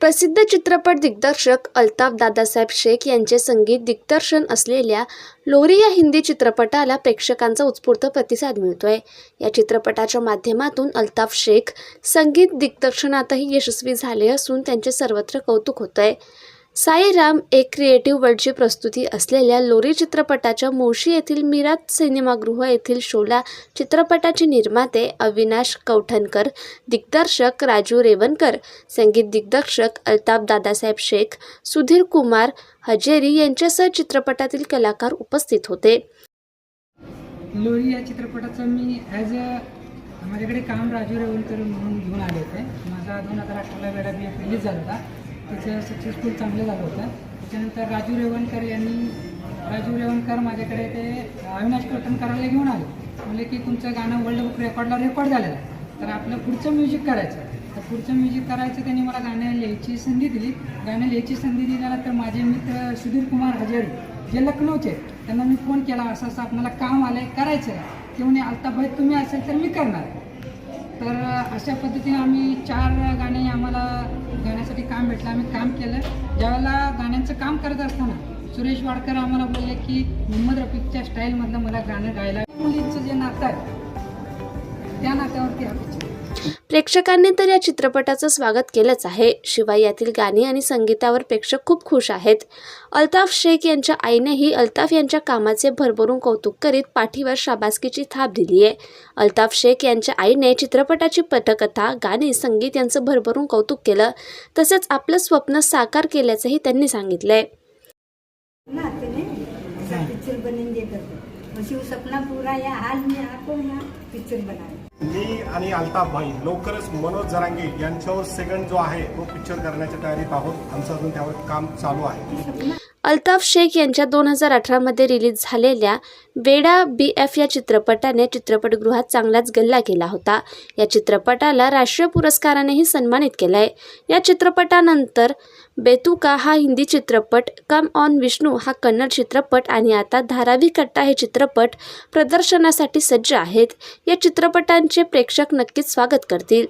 प्रसिद्ध चित्रपट दिग्दर्शक अल्ताफ दादासाहेब शेख यांचे संगीत दिग्दर्शन असलेल्या लोरी या हिंदी चित्रपटाला प्रेक्षकांचा उत्स्फूर्त प्रतिसाद मिळतोय. या चित्रपटाच्या माध्यमातून अल्ताफ शेख संगीत दिग्दर्शनातही यशस्वी झाले असून त्यांचे सर्वत्र कौतुक होतंय. साईराम एक क्रिएटिव्ह वर्ल्डची प्रस्तुती असलेल्या लोरी चित्रपटाच्या मोशी येथील मिरात सिनेमागृह येथील शोला चित्रपटाचे निर्माते अविनाश कौठणकर दिग्दर्शक राजू रेवणकर संगीत दिग्दर्शक अल्ताफ दादासाहेब शेख सुधीर कुमार हजेरी यांच्यासह चित्रपटातील कलाकार उपस्थित होते. लोरी या चित्रपटाचं मी ॲज अ माझ्याकडे काम राजू रेवणकर म्हणून घेऊन आले होते. माझा दोन हजार अठराला वेळा मी रिलीज झाला होता. त्याचं सक्सेसफुल चांगलं झालं होतं. त्याच्यानंतर राजू रेवणकर यांनी राजू रेवणकर माझ्याकडे ते अविनाश करायला घेऊन आले. म्हणले की तुमचं गाणं वर्ल्ड बुक रेकॉर्डला रेकॉर्ड झालेलं आहे. तर आपलं पुढचं म्युझिक करायचं. तर पुढचं म्युझिक करायचं त्यांनी मला गाणं लिहायची संधी दिली. गाणं लिहायची संधी दिल्याला तर माझे मित्र सुधीर कुमार हजेरी जे लखनौचे त्यांना मी फोन केला. असं असं आपल्याला काम आलं आहे करायचं आहे ते म्हणे भाई तुम्ही असेल तर मी करणार. तर अशा पद्धतीने आम्ही चार गाणे काम भेटलं आम्ही काम केलं. ज्यावेळेला गाण्यांचं काम करत असताना सुरेश वाडकर आम्हाला बोलले की मोहम्मद रफीकच्या स्टाईलमधलं मला गाणं गायला मुलींचं जे नातं आहे त्या नात्यावरती हा पिक्चर प्रेक्षकांनी तर या चित्रपटाचं स्वागत केलंच आहे. शिवाय यातील गाणी आणि संगीतावर प्रेक्षक खूप खुश आहेत. अल्ताफ शेख यांच्या आईनेही अल्ताफ यांच्या कामाचे भरभरून कौतुक करीत पाठीवर शाबासकीची थाप दिली आहे. अल्ताफ शेख यांच्या आईने चित्रपटाची पटकथा गाणी संगीत यांचं भरभरून कौतुक केलं. तसेच आपलं स्वप्न साकार केल्याचंही त्यांनी सांगितलंय. ना आपने ऐसा पिक्चर बनेंगे करके मुझे वो सपना पूरा या आज मैं आपको यहाँ पिक्चर बनाया मी आणि अल्ताफ भाई लवकरच मनोज जरांगे यांच्यावर सेकंड जो आहे तो पिक्चर करण्याच्या तयारीत आहोत. आमचं अजून त्यावर काम चालू आहे. अल्ताफ शेख यांच्या दोन हजार अठरामध्ये रिलीज झालेल्या वेडा बी एफ या चित्रपटाने चित्रपटगृहात चांगलाच गल्ला केला होता. या चित्रपटाला राष्ट्रीय पुरस्कारानेही सन्मानित केलं आहे या चित्रपटानंतर बेतुका हा हिंदी चित्रपट कम ऑन विष्णू हा कन्नड चित्रपट आणि आता धारावी कट्टा हे चित्रपट प्रदर्शनासाठी सज्ज आहेत. या चित्रपटांचे प्रेक्षक नक्कीच स्वागत करतील.